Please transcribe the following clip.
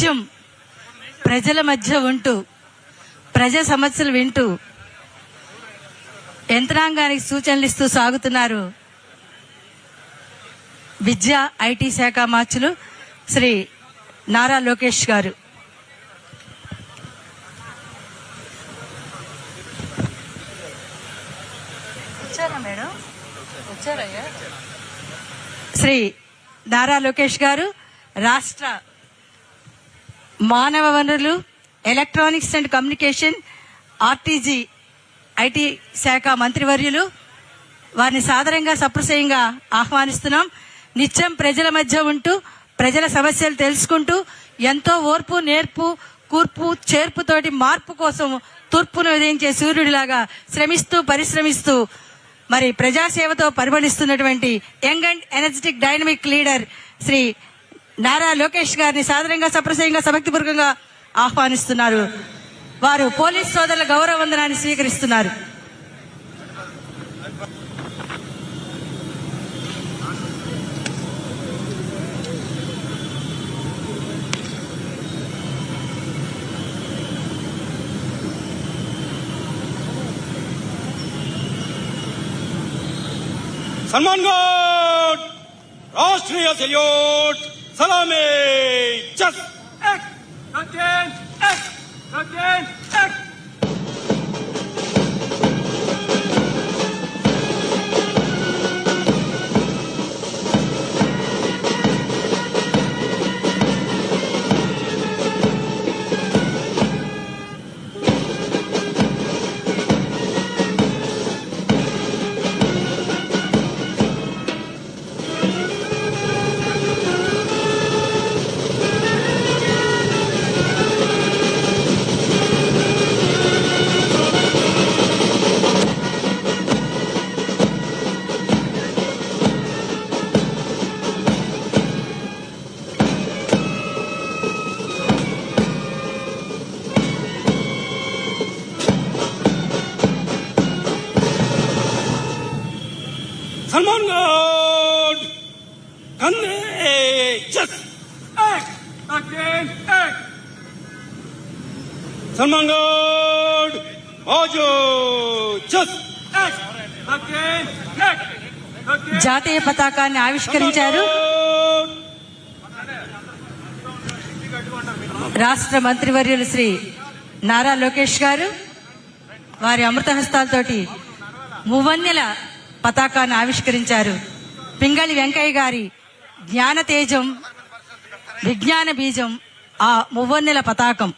నిత్యం ప్రజల మధ్య ఉంటూ ప్రజా సమస్యలు వింటూ యంత్రాంగానికి సూచనలు ఇస్తూ సాగుతున్నారు. విద్యా ఐటీ శాఖ మార్చులు శ్రీ నారా లోకేష్ గారు. శ్రీ నారా లోకేష్ గారు రాష్ట్ర మానవ వనరులు electronics and communication RTG IT శాఖ మంత్రివర్యులు వారిని సాదరంగా సప్రసయంగా ఆహ్వానిస్తున్నాం. నిత్యం ప్రజల మధ్య ఉంటూ ప్రజల సమస్యలు తెలుసుకుంటూ ఎంతో ఓర్పు నేర్పు కూర్పు చేర్పుతోటి మార్పు కోసం తూర్పును ఉదయించే సూర్యుడిలాగా శ్రమిస్తూ పరిశ్రమిస్తూ మరి ప్రజాసేవతో పరిమళిస్తున్నటువంటి young and energetic dynamic leader Shri Nara Lokesh గారిని సాధారణంగా సప్రసయంగా సమక్తిపూర్వకంగా ఆహ్వానిస్తున్నారు. వారు పోలీస్ సోదరుల గౌరవ వందనాన్ని స్వీకరిస్తున్నారు. సన్మాన్ gourd Rashtriya salute! Salami! Just act! Again! Act! again. Hanuman God కందేజస్ సల్మాన్ గాడ్ జాతీయ పతాకాన్ని ఆవిష్కరించారు. రాష్ట్ర మంత్రివర్యులు శ్రీ నారా లోకేష్ గారు. వారి అమృత హస్తాలతోటి మువన్నెల పతాకాన్ని ఆవిష్కరించారు. పింగళి వెంకయ్య గారి జ్ఞాన తేజం విజ్ఞాన బీజం ఆ మువ్వన్నెల పతాకం.